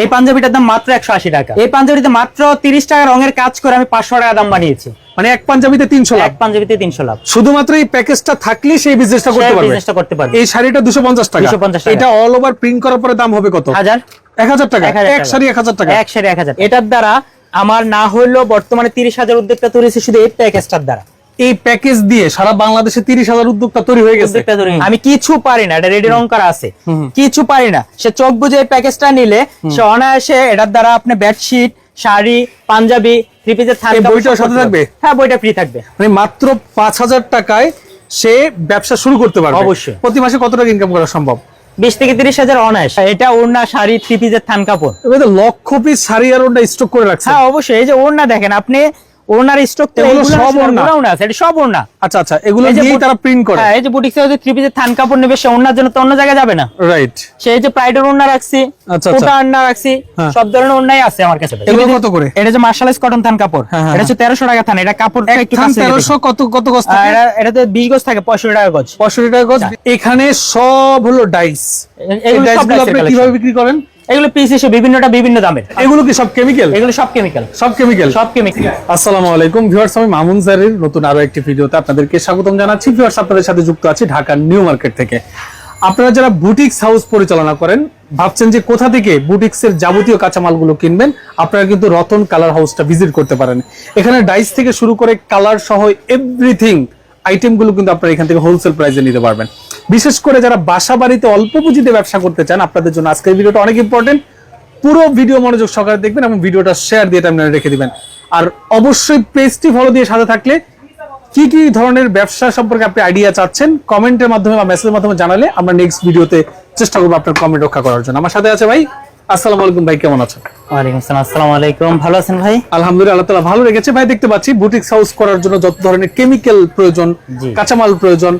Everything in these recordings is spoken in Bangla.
এই পাঞ্জাবিটার দাম মাত্র একশো আশি টাকা। এই পাঞ্জাবিতে মাত্র তিরিশ টাকা রঙের কাজ করে আমি পাঁচশো টাকা দাম বানিয়েছি। মানে এক পাঞ্জাবিতে তিনশো লাখ এক পাঞ্জাবিতে তিনশো লাভ। শুধুমাত্র এই প্যাকেজটা থাকলে সেই বিজনেসটা করতে পারবে? বিজনেসটা করতে পারবে। এই শাড়িটা দুশো পঞ্চাশ টাকা। 250 টাকা। এটা অল ওভার প্রিন্ট করার পরে দাম হবে কত? হাজার। এক হাজার টাকা? এক। শাড়ি এক হাজার টাকা। এক শাড়ি এক হাজার এটার দ্বারা আমার না হলেও বর্তমানে তিরিশ হাজার উদ্যোক্তা তৈরি শুধু এই প্যাকেজটার দ্বারা। এই প্যাকেজ দিয়ে সারা বাংলাদেশে তিরিশ হাজার উদ্যোক্তা তৈরি হয়ে গেছে। আমি কিছু পারি না এটা রেডি রং করা আছে। কিছু পারি না। সে চোখ বুঝে এই প্যাকেজটা নিলে সে অনায়াসে এটার দ্বারা আপনি বেডশিট শাড়ি পাঞ্জাবি থ্রি পিসের বইটার সাথে থাকবে? হ্যাঁ বইটা ফ্রি থাকবে। মানে মাত্র পাঁচ হাজার টাকায় সে ব্যবসা শুরু করতে পারবে? অবশ্যই। প্রতি মাসে কত টাকা ইনকাম করা সম্ভব? বিশ থেকে তিরিশ হাজার অনায়াস। এটা ওড়না শাড়ি থ্রি পিসের থান কাপড় লক্ষ পিস শাড়ি আর স্টক করে রাখছে। হ্যাঁ অবশ্যই। এই যে ওড়না দেখেন আপনি ওড়নার স্টক তো এগুলো এগুলো সব সব আচ্ছা আচ্ছা এগুলো দিয়েই তারা প্রিন্ট করে। হ্যাঁ এই যে বুটিক্সে হচ্ছে থ্রি পিসের থান কাপড় নেবে সে জন্য তো অন্য জায়গায় যাবে না। রাইট সেই যে প্রাইডের ওড়না রাখছি আচ্ছা, কোটা ওড়না রাখছি হ্যাঁ। সব ধরনের ওড়নাই আছে আমার কাছে এগুলো কত করে? এটা যে মার্শালাইজ কটন থান কাপড় হ্যাঁ, এটা হচ্ছে তেরোশো টাকা থান এটা কাপড়টা এক একটু কাছে কত কত গজ থাকে? এটা- এটাতে বিশ গজ থাকে পঁয়ষট্টি টাকা গজ। পঁয়ষট্টি টাকা গজ। এখানে সব হলো ডাইস এই ডাইসগুলো আপনি কীভাবে বিক্রি করেন? এগুলো পিস হিসেবে বিভিন্নটা বিভিন্ন দামের। এগুলো কি সব কেমিক্যাল এগুলো সব কেমিক্যাল সব কেমিক্যাল সব কেমিক্যাল আসসালামু আলাইকুম ভিউয়ার্স আমি মামুন স্যারের নতুন আরও একটি ভিডিওতে আপনাদেরকে স্বাগতম জানাচ্ছি। ভিউয়ার্স আপনাদের সাথে যুক্ত আছি ঢাকার নিউ মার্কেট থেকে। আপনারা যারা বুটিক্স হাউস পরিচালনা করেন ভাবছেন যে কোথা থেকে বুটিক্সের যাবতীয় কাঁচামালগুলো কিনবেন আপনারা কিন্তু রতন কালার হাউসটা ভিজিট করতে পারেন। এখানে ডাইস থেকে শুরু করে কালার সহ এভরিথিং আইটেমগুলো কিন্তু আপনারা এখান থেকে হোলসেল প্রাইসে নিতে পারবেন। বিশেষ করে যারা বাসা বাড়িতে অল্প পুঁজিতে ব্যবসা করতে চান, আপনাদের জন্য আজকের ভিডিওটা অনেক ইম্পর্টেন্ট পুরো ভিডিও মনোযোগ সহকারে দেখবেন এবং ভিডিওটা শেয়ার দিয়ে টাইমলাইনে রেখে দিবেন। আর অবশ্যই পেজটি ফলো দিয়ে সাথে থাকলে কি কি ধরনের ব্যবসা সম্পর্কে আপনি আইডিয়া চাচ্ছেন কমেন্টের মাধ্যমে বা মেসেজের মাধ্যমে জানালে আমরা নেক্সট ভিডিওতে চেষ্টা করব আপনার কমেন্ট রক্ষা করার জন্য। আমার সাথে আছে ভাই আসসালামু আলাইকুম ভাই কেমন আছেন? ওয়ালাইকুম আসসালাম। আসসালামু আলাইকুম। ভালো আছেন ভাই? আলহামদুলিল্লাহ আল্লাহ তালা ভালো রেখেছে। ভাই দেখতে পাচ্ছি বুটিক্স হাউস করার জন্য যত ধরনের কেমিক্যাল প্রয়োজন কাঁচামাল প্রয়োজন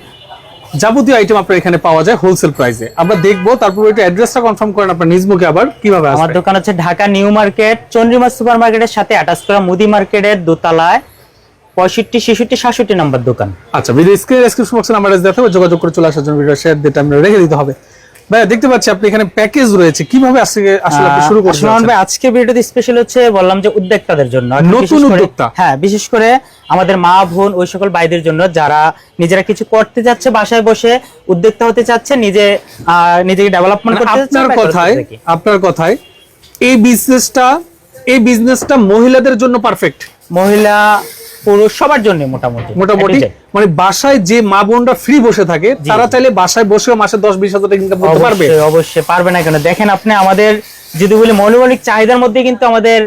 যাবতীয় আইটেম আপনার এখানে পাওয়া যায় হোলসেল প্রাইসে আমরা দেখব তারপর একটু অ্যাড্রেসটা কনফার্ম করেন আপনার নিজ মুখে আবার কীভাবে আমার দোকান হচ্ছে Dhaka new market Chandrima super মার্কেটের সাথে অ্যাটাচ করা মুদি মার্কেটের দোতলায় পঁয়ষট্টি ছেষট্টি সাতষট্টি নম্বর দোকান। আচ্ছা ভিডিও স্ক্রিন ডেসক্রিপশন বক্সে নাম্বার দিতে হবে যোগাযোগ করে চলে আসার জন্য ভিডিও শেয়ার দিতে আমরা রেখে দিতে হবে। ভাই দেখতে পাচ্ছি আপনি এখানে প্যাকেজ রয়েছে। কীভাবে আজকে আসলে আপনি শুরু করতে আসলে ভাই আজকে ভিডিওতে স্পেশাল হচ্ছে বললাম যে উদ্যোক্তাদের জন্য। নতুন উদ্যোক্তা। হ্যাঁ বিশেষ করে আমাদের মা বোন ওই সকল ভাইদের জন্য যারা নিজেরা কিছু করতে যাচ্ছে বাসায় বসে উদ্যোক্তা হতে চাচ্ছে নিজে নিজেকে ডেভেলপমেন্ট করতে যাচ্ছে আপনার কথায় আপনার কথায় এই বিজনেসটা এই বিজনেসটা মহিলাদের জন্য পারফেক্ট মহিলা পুরুষ সবার জন্য মোটামুটি। মোটামুটি। মানে বাসায় যে মা বোনরা ফ্রি বসে থাকে তারা চাইলে বাসায় বসেও মাসে দশ বিশ হাজার টাকা ইনকাম করতে পারবে। অবশ্যই পারবে না কেন? দেখেন আপনি আমাদের যদি বলি মৌলিক চাহিদার মধ্যে কিন্তু আমাদের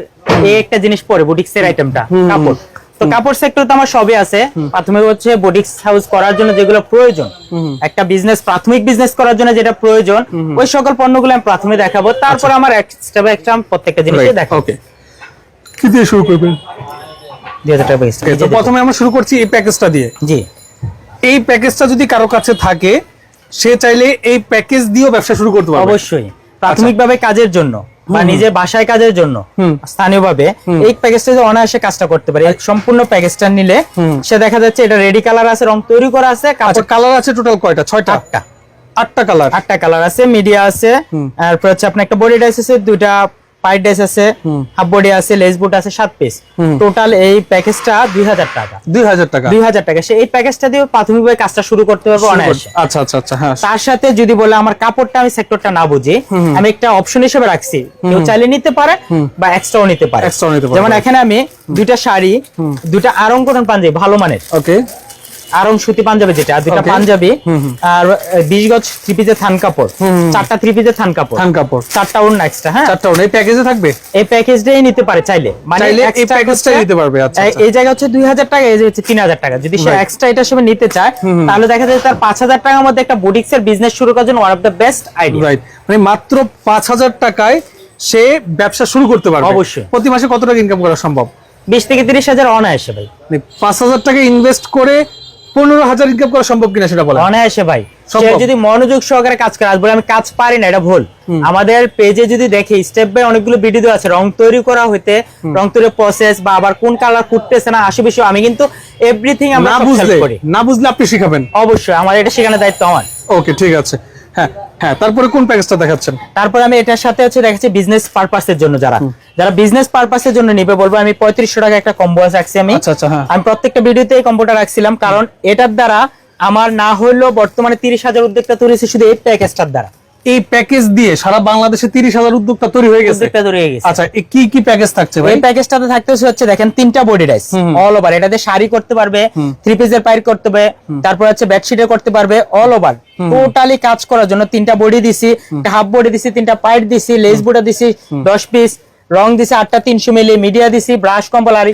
এই একটা জিনিস পড়ে বুটিক্সের আইটেমটা কাপড়। তো কাপড় সেক্টর তো আমার সবই আছে। প্রাথমিক হচ্ছে বুটিক্স হাউস করার জন্য যেগুলো প্রয়োজন। একটা বিজনেস প্রাথমিক বিজনেস করার জন্য যেটা প্রয়োজন ওই সকল পণ্যগুলো আমি প্রথমে দেখাবো। তারপর আমার এক্সট্রা এক্সট্রা প্রত্যেকটা জিনিসই দেখাবো। কি দিয়ে শুরু করবেন? দুই হাজার টাকা extra। তো প্রথমে আমরা শুরু করছি এই প্যাকেজটা দিয়ে। জি। এই প্যাকেজটা যদি কারও কাছে থাকে সে চাইলে এই প্যাকেজ দিয়েও ব্যবসা শুরু করতে পারবে। অবশ্যই। প্রাথমিকভাবে কাজের জন্য বা নিজের বাসায় কাজের জন্য স্থানীয়ভাবে এই প্যাকেজটা যে অনায়াসে কাজটা করতে পারে সম্পূর্ণ প্যাকেজটা নিলে সে দেখা যাচ্ছে এটা রেডি কালার আছে রং তৈরি করা আছে আচ্ছা কালার আছে টোটাল কয়টা? ছয়টা? আটটা। আটটা কালার আটটা কালার আছে মিডিয়া আছে তারপর হচ্ছে আপনার একটা বডি ডাইস আছে দুইটা পাইট ডাইস আছে হাফ বডি আছে লেস বুট আছে সাত পিস টোটাল এই প্যাকেজটা দুই হাজার টাকা। দুই হাজার টাকা। দুই হাজার টাকা। সে এই প্যাকেজটা দিয়ে প্রাথমিকভাবে কাজটা শুরু করতে পারবে অনায়াসে। আচ্ছা আচ্ছা আচ্ছা হ্যাঁ। তার সাথে যদি বলে আমার কাপড়টা আমি সেক্টরটা না বুঝি আমি একটা অপশন হিসেবে রাখছি। কেউ চাইলে নিতে পারে বা এক্সট্রাও নিতে পারে। নিতে পারে। যেমন এখানে আমি দুইটা শাড়ি দুইটা আরং কটন পাঞ্জাবি ভালো মানের। ওকে আরং সুতি পাঞ্জাবি যেটা আর দুইটা পাঞ্জাবি আর বিশ গজ থ্রি পিসের থান কাপড়। চারটা থ্রি পিসের থান কাপড়। থান কাপড়। চারটা ওর এক্সট্রা হ্যাঁ? চারটা ওন এই প্যাকেজে থাকবে? এই প্যাকেজটাই নিতে পারে চাইলে। মানে এই প্যাকেজটাই নিতে পারবে, আচ্ছা, এই- আচ্ছা। জায়গা হচ্ছে দুই হাজার টাকা এই যে হচ্ছে তিন হাজার টাকা। যদি সে এক্সট্রা এটা হিসেবে নিতে চায় তাহলে দেখা যায় তার পাঁচ হাজার টাকার মধ্যে একটা বুটিক্স এর বিজনেস শুরু করার জন্য one of the best idea right মানে মাত্র পাঁচ হাজার টাকায় সে ব্যবসা শুরু করতে পারবে। অবশ্যই। প্রতি মাসে কত টাকা ইনকাম করা সম্ভব? বিশ থেকে তিরিশ হাজার অনায়াসে ভাই। মানে পাঁচ হাজার টাকা ইনভেস্ট করে পনেরো হাজার ইনকাম করা সম্ভব কিনা সেটা বলে অনায়াসে ভাই। যদি মনোযোগ সহকারে কাজ করে বলে আমি কাজ পারি না এটা ভুল। আমাদের পেজে যদি দেখি স্টেপ বাই অনেকগুলো ভিডিও আছে রং তৈরি করা হইতে রং তৈরি প্রসেস বা আবার কোন কালার করতেছে না আশি বেশি আমি কিন্তু এভরিথিং আমরা না বুঝলে না বুঝলে আপনি শিখাবেন। অবশ্যই আমার এটা শেখানোর দায়িত্ব আমার। ওকে ঠিক আছে। হ্যাঁ হ্যাঁ তারপরে কোন প্যাকেজটা দেখাচ্ছেন? তারপর আমি এটার সাথে হচ্ছে দেখাচ্ছি বিজনেস পারপাসের জন্য যারা। যারা বিজনেস পারপাসের জন্য নিবে বলব আমি পঁয়ত্রিশশো টাকা একটা কম্বো রাখছি আমি। আচ্ছা আচ্ছা হ্যাঁ। আমি প্রত্যেকটা ভিডিওতে এই কম্বোটা রাখছিলাম কারণ এটার দ্বারা আমার না হলেও বর্তমানে তিরিশ হাজার উদ্যোগটা তুলেছি হয়েছে শুধু এই প্যাকেজটার দ্বারা। এই প্যাকেজ দিয়ে সারা বাংলাদেশে তিরিশ হাজার উদ্যোক্তা তৈরি হয়ে গেছে। আচ্ছা কি কি প্যাকেজ থাকছে ভাই? এই প্যাকেজটাতে থাকতেছে হচ্ছে দেখেন তিনটা বডি ডাইস অল ওভার এটাতে শাড়ি করতে পারবে থ্রি পিসের পাইর করতে পারবে তারপর হচ্ছে বেডশিটে করতে পারবে অল ওভার টোটালি কাজ করার জন্য তিনটা বডি দিছি হাফ বডি দিছি তিনটা পাইট দিছি লেস বুটা দিছি দশ পিস রং দিছি আটটা তিনশো মিলি মিডিয়া দিছি ব্রাশ কম্বল আর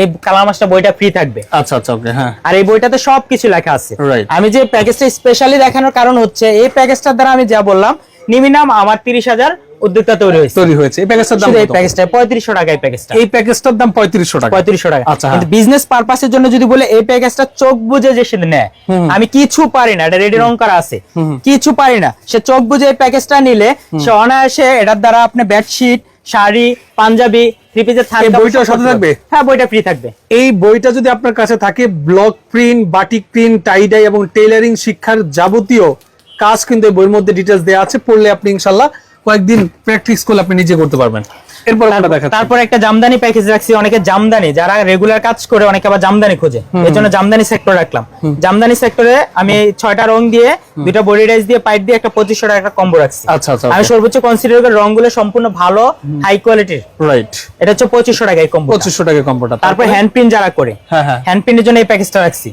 এই কালার বইটা ফ্রি থাকবে। আচ্ছা আচ্ছা ওকে হ্যাঁ। আর এই বইটাতে সবকিছু লেখা আছে। আমি যে প্যাকেজটা স্পেশালি দেখানোর কারণ হচ্ছে এই প্যাকেজটার দ্বারা আমি যা বললাম মিনিমাম আমার তিরিশ হাজার উদ্যোক্তা তৈরি হয়েছে। তৈরি হয়েছে। এই প্যাকেজটার দাম এই? প্যাকেজটা পঁয়ত্রিশশো টাকা এই প্যাকেজটা এই প্যাকেজটার দাম পঁয়ত্রিশশো টাকা। পঁয়ত্রিশশো টাকা। আচ্ছা, কিন্তু বিজনেস পারপাসের জন্য যদি বলে এই প্যাকেজটা চোখ বুঝে যে সে নেয় আমি কিছু পারি না এটা রেডি রং করা আছে। কিছু পারি না। সে চোখ বুঝে এই প্যাকেজটা নিলে সে অনায়াসে এটার দ্বারা আপনি বেডশিট শাড়ি পাঞ্জাবি থ্রি পিসের এই বইটাও সাথে থাকবে? হ্যাঁ বইটা ফ্রি থাকবে। এই বইটা যদি আপনার কাছে থাকে block print batik print tie dye এবং টেইলারিং শিক্ষার যাবতীয় কাজ কিন্তু বইয়ের মধ্যে ডিটেলস দেওয়া আছে। পড়লে আপনি ইনশাল্লাহ কয়েকদিন প্র্যাকটিস করলে আপনি নিজে করতে পারবেন। এরপর আমরা দেখাচ্ছি। তারপর একটা জামদানি প্যাকেজ রাখছি অনেকে জামদানি যারা রেগুলার কাজ করে অনেকে আবার জামদানি খোঁজে। এই জন্য জামদানি সেক্টর রাখলাম। জামদানি সেক্টরে আমি ছয়টা রং দিয়ে দুইটা বডি ডাইস দিয়ে পাইপ দিয়ে একটা পঁচিশশো টাকা একটা কম্বো রাখছি। আচ্ছা আচ্ছা আমি সর্বোচ্চ কনসিডার করি রংগুলো সম্পূর্ণ ভালো হাই কোয়ালিটির রাইট এটা হচ্ছে পঁচিশশো টাকা এই কম্বো পঁচিশশো টাকা কম্বোটা তারপর হ্যান্ড প্রিন্ট যারা করে হ্যাঁ হ্যাঁ। হ্যান্ড প্রিন্টের জন্য এই প্যাকেজটা রাখছি।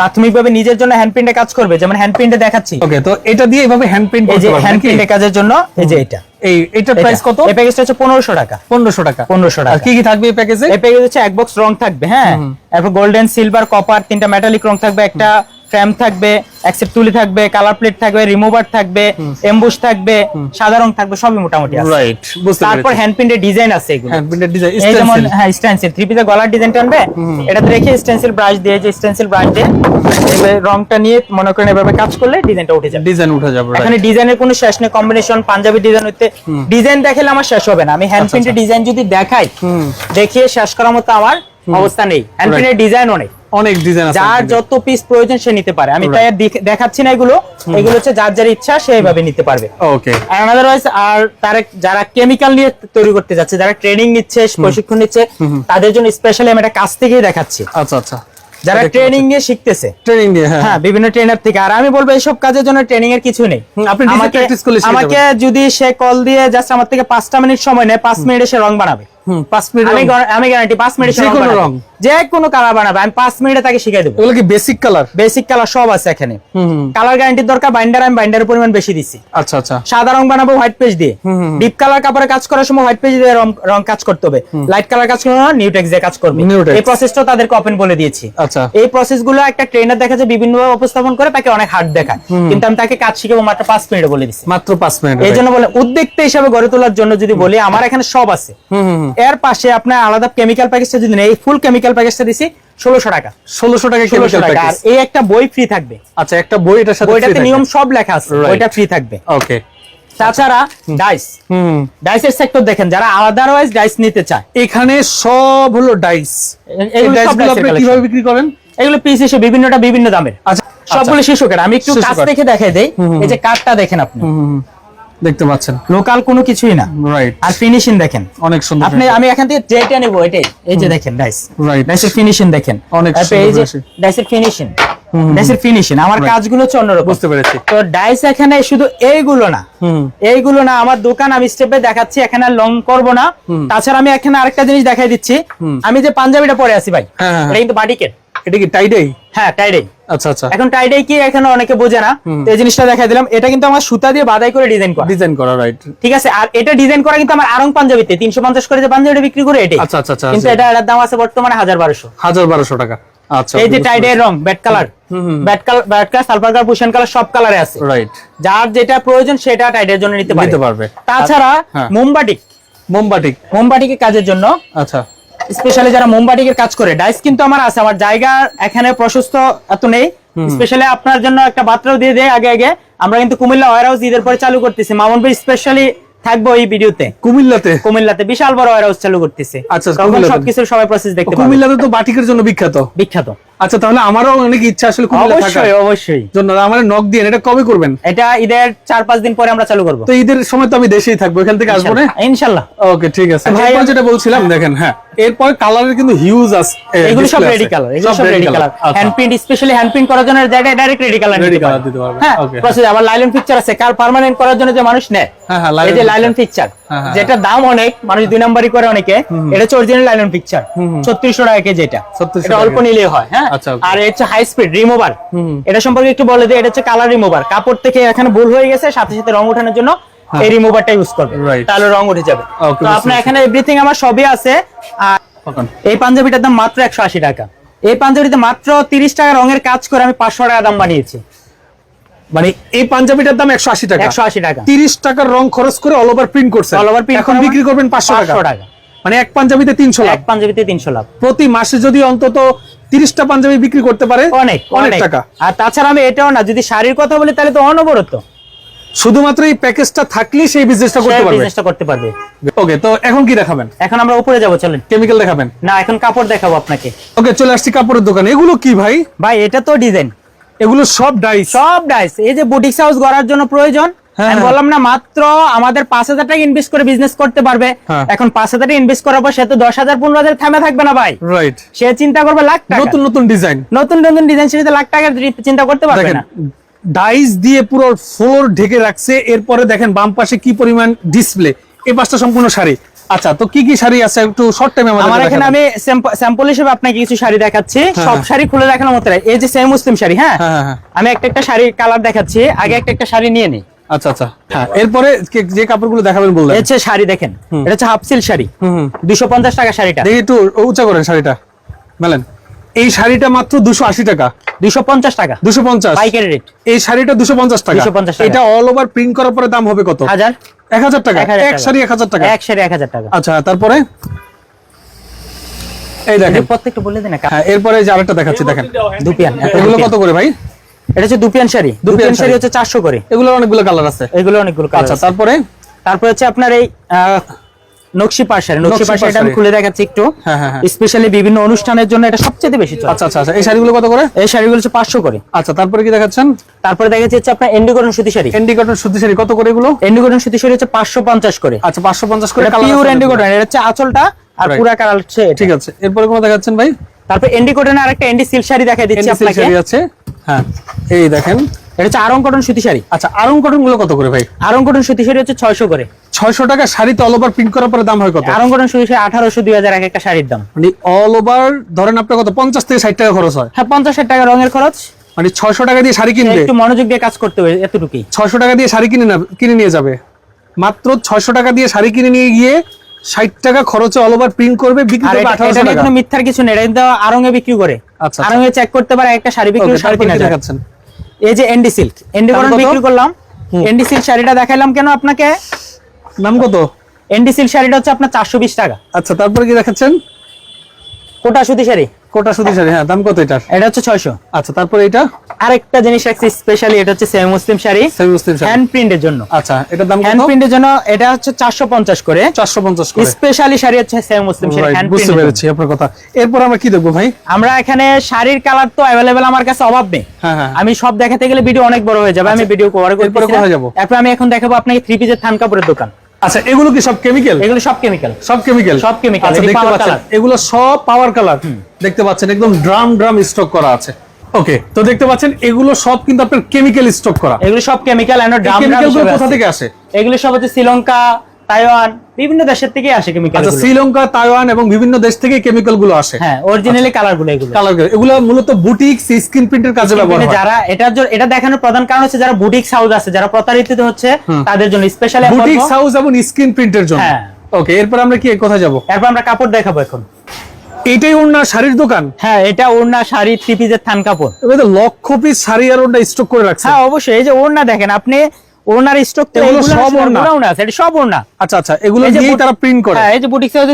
প্রাথমিকভাবে নিজের জন্য হ্যান্ড প্রিন্টে কাজ করবে যেমন হ্যান্ড প্রিন্টে দেখাচ্ছি। ওকে তো এটা দিয়ে এইভাবে হ্যান্ড প্রিন্ট এই যে করতে পারবেন হ্যান্ড? প্রিন্টের কাজের জন্য এই যে এটা। এই এটার প্রাইস কত? এই প্যাকেজটা হচ্ছে পনেরোশো টাকা। পনেরোশো টাকা। পনেরোশো আর টাকা কি কি থাকবে এই প্যাকেজে এই প্যাকেজ হচ্ছে এক বক্স রং থাকবে হ্যাঁ? এরপর গোল্ডেন সিলভার কপার তিনটা মেটালিক রং থাকবে একটা ফ্রেম থাকবে অ্যাকসেপ্ট তুলি থাকবে কালার প্লেট থাকবে রিমুভার থাকবে এমবুশ থাকবে সাদা রং থাকবে সবই মোটামুটি আছে। রাইট বুঝতে তারপর হ্যান্ড প্রিন্টের ডিজাইন আছে এগুলো। হ্যান্ড প্রিন্টের ডিজাইন এই যেমন হ্যাঁ স্টেন্সিল থ্রি পিসের গলার ডিজাইন টানবে। এটাতে রেখে স্টেন্সিল ব্রাশ দিয়ে যে স্টেন্সিল ব্রাশ দিয়ে এভাবে রংটা নিয়ে মনে করেন এভাবে কাজ করলে ডিজাইনটা উঠে যাবে। ডিজাইন উঠে যাবে এখানে ডিজাইনের কোনো শেষ নেই কম্বিনেশন পাঞ্জাবি ডিজাইন হইতে ডিজাইন দেখালে আমার শেষ হবে না। আমি হ্যান্ড প্রিন্টের ডিজাইন যদি দেখাই দেখিয়ে শেষ করার মতো আমার অবস্থা নেই। হ্যান্ড প্রিন্টের ডিজাইন অনেক অনেক ডিজাইন আছে যার যত পিস প্রয়োজন সে নিতে পারে। আমি তাই দেখাচ্ছি না এগুলো। এগুলো হচ্ছে যার যার ইচ্ছা নিতে পারবে। ওকে আদারওয়াইজ আর তারা যারা কেমিক্যাল নিয়ে তৈরি করতে যাচ্ছে যারা ট্রেনিং নিচ্ছে প্রশিক্ষণ নিচ্ছে তাদের জন্য স্পেশালি আমি এটা কাছ থেকেই দেখাচ্ছি। আচ্ছা আচ্ছা। যারা ট্রেনিং নিয়ে শিখতেছে। ট্রেনিং দিয়ে হ্যাঁ। হ্যাঁ বিভিন্ন ট্রেনার থেকে। আর আমি বলব এইসব কাজের জন্য ট্রেনিং এর কিছু নেই। আপনি আমাকে- যদি সে কল দিয়ে জাস্ট আমার থেকে পাঁচটা মিনিট সময় নেয় পাঁচ মিনিটে সে রং বানাবে। আমি গ্যারান্টি পাঁচ মিনিটে যে রং কোনো রং? যে কোনো কালার বানাবে। আমি পাঁচ মিনিটে তাকে শিখাই দেবো। এগুলো কি বেসিক কালার বেসিক কালার সব আছে এখানে। কালার গ্যারান্টির দরকার বাইন্ডার আমি বাইন্ডারের পরিমাণ বেশি দিছি আচ্ছা আচ্ছা। সাদা রং বানাবো হোয়াইট পেজ দিয়ে। ডিপ কালার কাপড়ে কাজ করার সময় হোয়াইট পেজ দিয়ে রং কাজ করতে হবে। লাইট কালার কাজ করতে হবে নিউটেক্স দিয়ে কাজ করবে। এই প্রসেসটা তাদেরকে ওপেন বলে দিয়েছি। আচ্ছা। এই প্রসেসগুলো একটা ট্রেনার দেখা যায় বিভিন্ন ভাবে উপস্থাপন করে তাকে অনেক হার্ড দেখায়। কিন্তু আমি তাকে কাজ শিখাবো মাত্র পাঁচ মিনিটে বলে দিচ্ছি। মাত্র পাঁচ মিনিট। এই জন্য বলে উদ্যোক্তা হিসাবে গড়ে তোলার জন্য যদি বলি আমার এখানে সব আছে। এর পাশে আপনার আলাদা কেমিক্যাল প্যাকেজটা যদি নেই ফুল কেমিক্যাল প্যাকেজটা দিছি ষোলোশো টাকা। ষোলোশো টাকা ষোলোশো টাকা। আর এই একটা বই ফ্রি থাকবে। আচ্ছা একটা বই এটার সাথে বইটাতে নিয়ম সব লেখা আছে. বইটা ফ্রি থাকবে। ওকে তাছাড়া ডাইস হুম। ডাইসের সেক্টর দেখেন যারা আলাদারওয়াইজ ডাইস নিতে চায়। এখানে সব হলো ডাইস এই ডাইসগুলো আপনি কীভাবে বিক্রি করেন? এগুলো পিস হিসেবে বিভিন্নটা বিভিন্ন দামের। আচ্ছা সবগুলো শিশুকের আমি একটু কাছ। থেকে দেখাই দেই। এই যে কাঠটা দেখেন আপনি। দেখতে পাচ্ছেন। লোকাল কোনো কিছুই না। রাইট আর ফিনিশিং দেখেন। অনেক সুন্দর আপনি আমি এখান থেকে যেটা নেব এটাই। এই যে দেখেন ডাইস রাইট ডাইসের ফিনিশিং দেখেন। অনেক তারপরে এই যে সুন্দর ডাইসের ফিনিশিং ডাইসের ফিনিশিং আমার কাজগুলো হচ্ছে অন্যরকম। বুঝতে পেরেছি। তো ডাইস এখানে শুধু এইগুলো না। এইগুলো না আমার দোকান আমি স্টেপে দেখাচ্ছি এখানে লং করব না। তাছাড়া আমি এখানে আরেকটা জিনিস দেখাই দিচ্ছি। আমি যে পাঞ্জাবিটা পরে আছি ভাই হ্যাঁ, হ্যাঁ, এটা কিন্তু বাটিকের। এটা কি টাইডাই হ্যাঁ টাইডেই আচ্ছা আচ্ছা। এখন টাইডাই কি এখানে অনেকে বোঝে না। এই জিনিসটা দেখাই দিলাম। এটা কিন্তু আমার সুতা দিয়ে বাদাই করে ডিজাইন করা। ডিজাইন করা রাইট ঠিক আছে আর এটা ডিজাইন করা কিন্তু আমার আরং পাঞ্জাবিতে। তিনশো পঞ্চাশ করে যে পাঞ্জাবিটা বিক্রি করে এটাই। আচ্ছা আচ্ছা আচ্ছা কিন্তু এটা এটার দাম আছে বর্তমানে হাজার বারোশো। হাজার বারোশো টাকা। আচ্ছা এই যে টাইডের রং vat colour vat colour vat colour sulphur colour পুশন colour সব কালারে আছে। রাইট যার যেটা প্রয়োজন সেটা টাইডের জন্য নিতে পারবে। তাছাড়া হ্যাঁ। মোমবাটিক মোমবাটিক মোমবাটিকের কাজের জন্য আচ্ছা। স্পেশালি যারা মোমবাটিকের কাজ করে ডাইস কিন্তু আমার আছে আমার জায়গা এখানে প্রশস্ত এত নেই। স্পেশালি আপনার জন্য একটা বার্তাও দিয়ে দেয় আগে আগে। আমরা কিন্তু কুমিল্লা ওয়ার হাউস ঈদের পরে চালু করতেছি। মামুন ভাই স্পেশালি থাকব এই ভিডিওতে। কুমিল্লাতে? কুমিল্লাতে বিশাল বড় ওয়ার হাউস চালু করতেছে। আচ্ছা, সবকিছু সবাই প্রসেস দেখতে পাবে কুমিল্লাতে তো বাটিকের জন্য বিখ্যাত। বিখ্যাত। আচ্ছা তাহলে আমারও অনেক ইচ্ছা আসলে অবশ্যই অবশ্যই। জন্য আমার নক দিয়ে এটা কবে করবেন? এটা ঈদের চার পাঁচ দিন পরে আমরা চালু করব। তো ঈদের সময় তো আমি দেশেই থাকব এখান থেকে আসব না? ইনশাল্লাহ ওকে ঠিক আছে। ভাই, যেটা বলছিলাম দেখেন হ্যাঁ এরপর কালারের কিন্তু হিউজ আছে এগুলো সব রেডি। কালার এগুলো সব ready colour. Hand print specially hand print করার জন্য জায়গায় direct ready colour Ready colour দিতে পারবে। হ্যাঁ আবার লাইলন পিকচার আছে কার পার্মানেন্ট করার জন্য যে মানুষ নেয়। হ্যাঁ, হ্যাঁ, এই যে লাইলন পিকচার যেটা দাম অনেক মানুষ দুই নাম্বারই করে অনেকে এটা হচ্ছে অরিজিনাল লাইলন পিকচার ছত্রিশশো টাকা কেজি এটা। এটা অল্প। নিলেই হয় হ্যাঁ? আচ্ছা, আর এটা হচ্ছে হাই স্পিড রিমুভার এটা সম্পর্কে একটু বলে দিই এটা হচ্ছে কালার রিমুভার কাপড় থেকে এখানে ভুল হয়ে গেছে সাথে সাথে রং ওঠানোর জন্য এই রিমুভারটা ইউজ করবে। হ্যাঁ। তাহলে রং উঠে যাবে। তো আপনার এখানে এভরিথিং আমার সবই আছে আর এই পাঞ্জাবিটার দাম মাত্র একশো আশি টাকা। এই পাঞ্জাবিতে মাত্র তিরিশ টাকা রঙের কাজ করে আমি পাঁচশো টাকা দাম বানিয়েছি। মানে এই পাঞ্জাবিটার দাম একশো আশি টাকা। একশো আশি টাকা। তিরিশ টাকার রং খরচ করে অল ওভার প্রিন্ট করছে All over print এখন বিক্রি করবেন পাঁচশো টাকা। মানে এক পাঞ্জাবিতে তিনশো এক পাঞ্জাবিতে তিনশো লাভ। প্রতি মাসে যদি অন্তত তিরিশটা পাঞ্জাবি বিক্রি করতে পারে অনেক অনেক টাকা। আর তাছাড়া আমি এটাও না যদি শাড়ির কথা বলি তাহলে তো অনবরত। শুধুমাত্র এই প্যাকেজটা থাকলেই সেই বিজনেসটা করতে পারবে। বিজনেসটা করতে পারবে। ওকে তো এখন কি দেখাবেন? এখন আমরা উপরে যাব চলেন। কেমিক্যাল দেখাবেন? না এখন কাপড় দেখাবো আপনাকে। ওকে চলে আসছি কাপড়ের দোকানে। এগুলো কি ভাই? ভাই এটা তো ডিজাইন এগুলো সব ডাইস সব ডাইস এই যে বুটিক্স হাউস গড়ার জন্য প্রয়োজন। হ্যাঁ, আমি হ্যাঁ। বললাম না মাত্র আমাদের পাঁচ হাজার টাকা ইনভেস্ট করে বিজনেস করতে পারবে। হ্যাঁ। এখন পাঁচ হাজার টাকা ইনভেস্ট করার পর সে তো দশ হাজার পনেরো হাজার থামে থাকবে না ভাই। রাইট সে চিন্তা করবে লাখ টাকা। নতুন নতুন ডিজাইন নতুন নতুন ডিজাইন সেটাতে লাখ টাকার চিন্তা করতে পারবে না। ডাইস দিয়ে পুরো ফ্লোর ঢেকে রাখছে এরপরে দেখেন বাম পাশে কি পরিমাণ ডিসপ্লে এ পাশটা সম্পূর্ণ শাড়ি। আচ্ছা তো কি কি শাড়ি আছে? একটু শর্ট টাইমে আমার এখানে আমি স্যাম্পল হিসেবে আপনাকে কিছু শাড়ি দেখাচ্ছি। সব শাড়ি খুলে দেখানোর মতো এই যে সেম মুসলিম শাড়ি হ্যাঁ? হ্যাঁ, হ্যাঁ, হ্যাঁ। আমি একটা একটা শাড়ি কালার দেখাচ্ছি। আগে একটা একটা শাড়ি নিয়ে নিই আচ্ছা আচ্ছা। হ্যাঁ এরপরে যে কাপড়গুলো দেখাবেন বললেন। এই হচ্ছে শাড়ি দেখেন এটা হচ্ছে হাফ সিল শাড়ি। দুশো পঞ্চাশ টাকা শাড়িটা। দেখি একটু উঁচা করেন শাড়িটা। মেলেন। এই শাড়িটা মাত্র দুশো আশি টাকা। দুশো পঞ্চাশ টাকা। দুশো পঞ্চাশ। পাইকারি রেট এই শাড়িটা দুশো পঞ্চাশ টাকা। 250 টাকা। এটা অল ওভার প্রিন্ট করার পরে দাম হবে কত? হাজার। এক হাজার টাকা? এক হাজার এক টাকা। শাড়ি এক হাজার টাকা? এক শাড়ি এক হাজার টাকা। আচ্ছা তারপরে? এই দেখেন। প্রত্যেকটা বলে দেন হ্যাঁ এরপরে যে আরেকটা দেখাচ্ছি দেখেন। দুপিয়ান এগুলো কত করে ভাই? এটা হচ্ছে দুপিয়ান শাড়ি। দুপিয়ান শাড়ি। হচ্ছে চারশো করে। এগুলো অনেকগুলো কালার আছে। এগুলো অনেকগুলো কালার আচ্ছা আছে। তারপরে? তারপর হচ্ছে আপনার এই আহ, নকশি পাড় শাড়ি নকশি আমি খুলে দেখাচ্ছি একটু। হ্যাঁ, হ্যাঁ, হ্যাঁ। স্পেশালি বিভিন্ন অনুষ্ঠানের জন্য এটা সবচেয়ে বেশি চলে। আচ্ছা আচ্ছা আচ্ছা। এই শাড়িগুলো কত করে? এই শাড়িগুলো হচ্ছে পাঁচশো করে। আচ্ছা তারপরে কি দেখাচ্ছেন? তারপরে দেখা যাচ্ছে আপনার এন্ডিকটন সুতি শাড়ি। এন্ডি কটন সুতি শাড়ি কত করে এগুলো? সুতি শাড়ি হচ্ছে পাঁচশো পঞ্চাশ করে। আচ্ছা পাঁচশো পঞ্চাশ করে এটা colour পিওর এটা হচ্ছে আঁচলটা আর পুরা কালার হচ্ছে ঠিক আছে এরপরে কোনো দেখাচ্ছেন ভাই? তারপর এন্ডিকটনের আরেকটা এন্ডি সিল্ক শাড়ি দেখাই দিচ্ছি আপনাকে। শাড়ি আছে। হ্যাঁ এই দেখেন। এটা হচ্ছে আরং কটন সুতি শাড়ি। আচ্ছা আরং কটনগুলো কত করে ভাই? আরং কটন সুতি শাড়ি হচ্ছে ছয়শো করে। ছয়শো টাকা শাড়িতে অল ওভার প্রিন্ট করার পরে দাম হয় কত? আরং কটন সুতি শাড়ি আঠারোশো দুই হাজার এক একটা শাড়ির দাম। মানে অল ওভার ধরেন আপনার কত? পঞ্চাশ থেকে ষাট টাকা খরচ হয়। হ্যাঁ পঞ্চাশ ষাট টাকা রঙের খরচ। মানে ছয়শো টাকা দিয়ে শাড়ি কিনবে? একটু মনোযোগ দিয়ে কাজ করতে হবে এতটুকুই। ছয়শো টাকা দিয়ে শাড়ি কিনে না- কিনে নিয়ে যাবে। মাত্র ছয়শো টাকা দিয়ে শাড়ি কিনে নিয়ে গিয়ে ষাট টাকা খরচে অল ওভার প্রিন্ট করবে বিক্রি করবে আঠারোশো টাকা। মিথ্যার কিছু নেই এটা কিন্তু আরঙে বিক্রি করে। আচ্ছা, আচ্ছা। আরঙে চেক করতে পারে একটা শাড়ি বিক্রি সাড়ে তিন হাজার এই যে এন্ডি সিল্ক এন্ডি কটন বিক্রি করলাম। এন্ডি সিল্ক শাড়িটা দেখাইলাম কেন আপনাকে? নাম কত? এন্ডি সিল্ক শাড়িটা হচ্ছে আপনার চারশো বিশ টাকা। আচ্ছা তারপরে কি দেখাচ্ছেন? কোটা সুতি শাড়ি। কোটা সুতি শাড়ি হ্যাঁ দাম কত এটার? এটা হচ্ছে ছয়শো। আচ্ছা তারপরে এটা? আরেকটা জিনিস রাখছি স্পেশালি এটা হচ্ছে semi Muslim sari. Semi Muslim sari. Hand প্রিন্টের জন্য। আচ্ছা এটার দাম হ্যান্ড প্রিন্টের জন্য এটা হচ্ছে চারশো পঞ্চাশ করে। চারশো পঞ্চাশ করে। স্পেশালি শাড়ি হচ্ছে সেমি মুসলিম শাড়ি হ্যান্ড বুঝতে পেরেছি আপনার কথা। এরপর আমরা কি দেখব ভাই? আমরা এখানে শাড়ির কালার তো অ্যাভেলেবেল আমার কাছে অভাব নেই। হ্যাঁ হ্যাঁ। আমি সব দেখাতে গেলে ভিডিও অনেক বড় হয়ে যাবে আমি ভিডিও কভার করতে এরপরে কোথায় যাব? এরপর আমি এখন দেখাবো আপনাকে থ্রি পিসের থান কাপড়ের দোকান। আচ্ছা এগুলো কি সব কেমিক্যাল এগুলো সব কেমিক্যাল সব কেমিক্যাল সব কেমিক্যাল আচ্ছা দেখতে পাচ্ছেন। এগুলো সব পাওয়ার কালার দেখতে পাচ্ছেন একদম ড্রাম ড্রাম স্টক করা আছে। ওকে তো দেখতে পাচ্ছেন এগুলো সব কিন্তু আপনার কেমিক্যাল স্টক করা। এগুলো সব কেমিক্যাল এন্ড ড্রাম ড্রাম কোথা থেকে আসে? এগুলো সব হচ্ছে শ্রীলঙ্কা তাইওয়ান বিভিন্ন দেশের থেকে আসে কেমিক্যাল আচ্ছা শ্রীলঙ্কা তাইওয়ান এবং বিভিন্ন দেশ থেকে কেমিক্যালগুলো আসে। হ্যাঁ অরিজিনালি কালারগুলো এগুলো। কালারগুলো। এগুলো মূলত বুটিক স্ক্রিন প্রিন্টের কাজে ব্যবহার হয়। যারা জন্য এটা দেখানোর প্রধান কারণ হচ্ছে যারা বুটিক হাউস আছে যারা প্রতারিত হচ্ছে তাদের জন্য স্পেশালি বুটিক হাউস এবং স্ক্রিন প্রিন্টের জন্য। হ্যাঁ। ওকে এরপর আমরা কি কোথায় যাব? এরপর আমরা কাপড় দেখাবো এখন। এটাই ওনার শাড়ির দোকান? হ্যাঁ এটা ওড়না শাড়ি থ্রি পিসের থান কাপড়। লক্ষ পিস শাড়ি আর ওটা স্টক করে রাখছে। হ্যাঁ অবশ্যই। এই যে ওড়না দেখেন আপনি ওড়নার স্টক তো এগুলো সব? ওড়না আছে এটা সব আচ্ছা আচ্ছা এগুলো তারা প্রিন্ট করে হ্যাঁ এই যে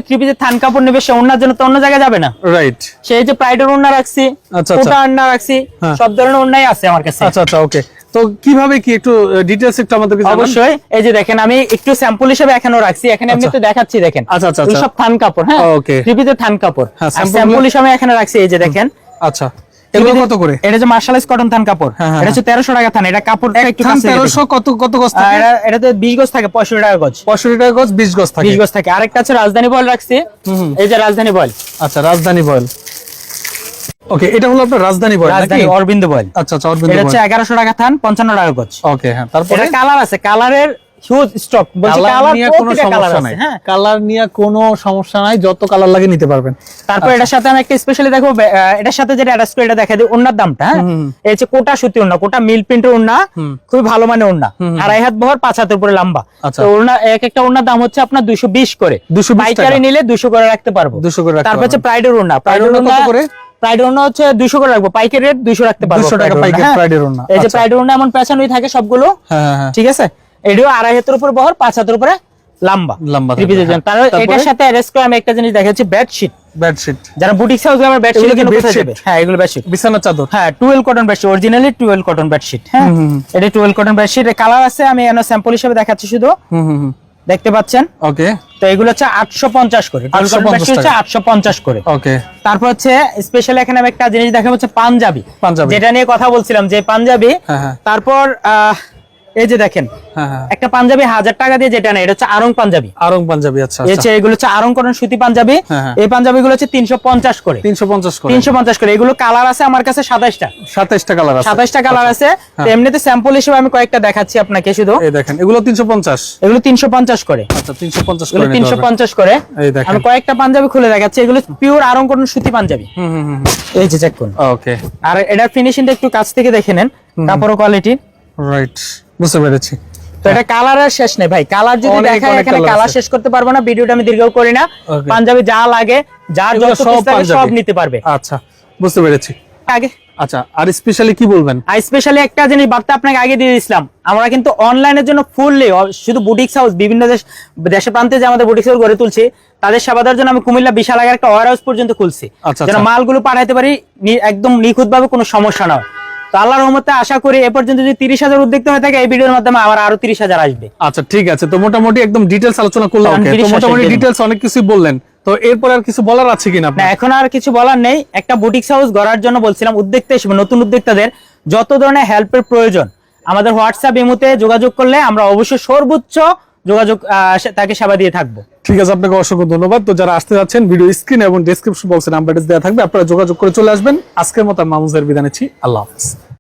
থ্রি পিসের থান কাপড় নেবে সে ওড়নার জন্য তো অন্য জায়গায় যাবে না রাইট সেই যে প্রাইডের রাখছি আচ্ছা, আচ্ছা। রাখছি হ্যাঁ। সব ধরনের আছে আমার কাছে আচ্ছা আচ্ছা ওকে তো কীভাবে কি একটু ডিটেইলস একটু আমাদেরকে জানান অবশ্যই এই যে দেখেন আমি একটু স্যাম্পল হিসেবে এখানে রাখছি এখানে আমি আচ্ছা। তো দেখাচ্ছি দেখেন আচ্ছা, আচ্ছা, আচ্ছা। সব থান কাপড় হ্যাঁ Okay. থ্রি পিসের থান কাপড় স্যাম্পল হিসেবে এখানে রাখছি এই যে দেখেন আচ্ছা এগুলো কত করে? এটা যে মার্শালাইজ কটন থান কাপড় হ্যাঁ, হ্যাঁ, এটা হচ্ছে তেরোশো টাকা থান এটা কাপড়টা একটু কাছে রেখে তেরোশো কত কত গজ থাকে? এটা এটাতে বিশ গজ থাকে পঁয়ষট্টি টাকা গজ পঁয়ষট্টি টাকা গজ বিশ গজ থাকে। বিশ গজ থাকে। আরেকটা আছে রাজধানী বয়েল রাখছি। এই যে রাজধানী বয়েল আচ্ছা রাজধানী বয়েল ওকে এটা হলো আপনার রাজধানী বয়েল রাজধানী অরবিন্দ বয়েল আচ্ছা আচ্ছা অরবিন্দ এটা হচ্ছে এগারোশো টাকা থান পঞ্চান্ন টাকা গজ ওকে হ্যাঁ তারপরে? এটা কালার আছে কালারের হিউজ স্টক বলছি কালার কালার নিয়ে কোনো সমস্যা নাই। হ্যাঁ? কালার নিয়ে কোনো সমস্যা নাই যত কালার লাগে নিতে পারবেন। তারপর আচ্ছা। এটার সাথে আমি একটা স্পেশালি দেখো এটার সাথে যেটা অ্যাটাচ করে এটা দেখা দিই ওনার দামটা এই হচ্ছে কোটা সুতি ওন্না কোটা মিল প্রিন্টের ওন্না খুবই ভালো মানে ওন্না আড়াই হাত বহর পাঁচ হাতের উপরে লম্বা। তো ওন্না এক একটা ওন্নার দাম হচ্ছে আপনার দুশো বিশ করে। 220 পাইকারি টাকা। নিলে দুশো করে রাখতে পারব। 200 করে তারপর হচ্ছে। প্রাইডের ওন্না প্রাইডের ওড়না ওন্না কত করে? হচ্ছে দুশো করে রাখব। পাইকারি রেট দুশো রাখতে পারব 200 টাকা প্রাইডের পাইকারি হ্যাঁ। প্রাইডের ওড়না, এই যে আচ্ছা। প্রাইডের এমন পেছানোই থাকে সবগুলো। হ্যাঁ। ঠিক আছে? এটিও আড়াই হাতের উপর বহর পাঁচ হাতের উপরে লম্বা। লম্বা। হ্যাঁ। এটার সাথে অ্যারেঞ্জ করে আমি একটা জিনিস দেখাচ্ছি বেডশিট বেডশিট যারা বুটিক হাউস আমার বেডশিট কিনে কোথায় দেবে হ্যাঁ এগুলো বেডশিট বিছানা চাদর। হ্যাঁ twelve cotton bedsheet originally twelve cotton bedsheet হ্যাঁ? এটা কটন বেডশিট কালার আছে আমি এনে স্যাম্পল হিসেবে দেখাচ্ছি শুধু। হুম দেখতে পাচ্ছেন? ওকে। তো এগুলো হচ্ছে আটশো পঞ্চাশ করে। 850 বেডশিট হচ্ছে টাকা। আটশো পঞ্চাশ করে। ওকে। তারপর হচ্ছে স্পেশাল এখানে আমি একটা জিনিস দেখাবো হচ্ছে পাঞ্জাবি। পাঞ্জাবি। যেটা নিয়ে কথা বলছিলাম যে পাঞ্জাবি হ্যাঁ, হ্যাঁ। তারপর আহ, এই যে দেখেন হ্যাঁ হ্যাঁ। একটা পাঞ্জাবি হাজার টাকা দিয়ে যেটা নেই এটা হচ্ছে আরং পাঞ্জাবি। আরং পাঞ্জাবি আচ্ছা আচ্ছা। এগুলো হচ্ছে আরং কটন সুতি পাঞ্জাবি হ্যাঁ। এই পাঞ্জাবি গুলো হচ্ছে তিনশো পঞ্চাশ করে। তিনশো পঞ্চাশ করে। তিনশো পঞ্চাশ করে। এগুলো কালার আছে আমার কাছে সাতাশটা সাতাইশটা কালার আছে। সাতাশটা কালার আছে। এমনিতে স্যাম্পল হিসেবে আমি কয়েকটা দেখাচ্ছি আপনাকে শুধু। এই দেখেন এগুলো তিনশো পঞ্চাশ। এগুলো তিনশো পঞ্চাশ করে। আচ্ছা তিনশো পঞ্চাশ করে তিনশো পঞ্চাশ করে। আমি কয়েকটা পাঞ্জাবি খুলে দেখাচ্ছি। এগুলো পিওর আরং কটন সুতি পাঞ্জাবি। এই যে চেক করুন। ওকে আর এটার ফিনিশিংটা একটু কাছ থেকে দেখে নেন। কাপড় কোয়ালিটি রাইট বুঝতে পেরেছি। তো এটা কালারের শেষ নেই ভাই। কালার যদি দেখায় এখানে কালার শেষ করতে পারব না ভিডিওটা আমি দীর্ঘ করি না। পাঞ্জাবি যা লাগে যার যত সব। নিতে পারবে। আচ্ছা বুঝতে পেরেছি। আগে। আচ্ছা আর স্পেশালি কি বলবেন? আর স্পেশালি একটা জিনিস বার্তা আপনাকে আগে দিয়ে দিয়েছিলাম। আমরা কিন্তু অনলাইনের জন্য ফুললি শুধু বুটিক্স হাউস বিভিন্ন দেশ দেশের প্রান্তে যে আমাদের বুটিক্স হাউস গড়ে তুলছি তাদের সেবা দেওয়ার জন্য আমি কুমিল্লা বিশাল আগে একটা ওয়ার হাউস পর্যন্ত খুলছি। আচ্ছা, যেন। মালগুলো পাঠাইতে পারি একদম নিখুঁত ভাবে কোনো সমস্যা না হয়। তো আল্লাহর রহমতে আশা করি এ পর্যন্ত যদি তিরিশ হাজার উদ্যোক্ত হয়ে থাকে এই ভিডিওর মাধ্যমে আমার আরও তিরিশ হাজার আসবে। আচ্ছা ঠিক আছে। তো মোটামুটি একদম ডিটেলস আলোচনা করলাম তিরিশ মোটামুটি ডিটেলস অনেক কিছুই বললেন। তো এরপর আর কিছু বলার আছে কিনা এখন আর কিছু বলার নেই। একটা বুটিক্স হাউস গড়ার জন্য বলছিলাম উদ্যোক্তা হিসেবে নতুন উদ্যোক্তাদের যত ধরনের হেল্পের প্রয়োজন আমাদের হোয়াটসঅ্যাপ ইমুতে যোগাযোগ করলে আমরা অবশ্যই সর্বোচ্চ যোগাযোগ তাকে সেবা দিয়ে থাকব। ঠিক আছে, আপনাকে অসংখ্য ধন্যবাদ। তো যারা আসতে যাচ্ছেন ভিডিও স্ক্রিন এবং ডেসক্রিপশন বক্সে নাম্বার দেওয়া থাকবে, আপনারা যোগাযোগ করে চলে আসবেন। আজকের মতো মামুজের বিধানেছি আল্লাহ হাফিজ।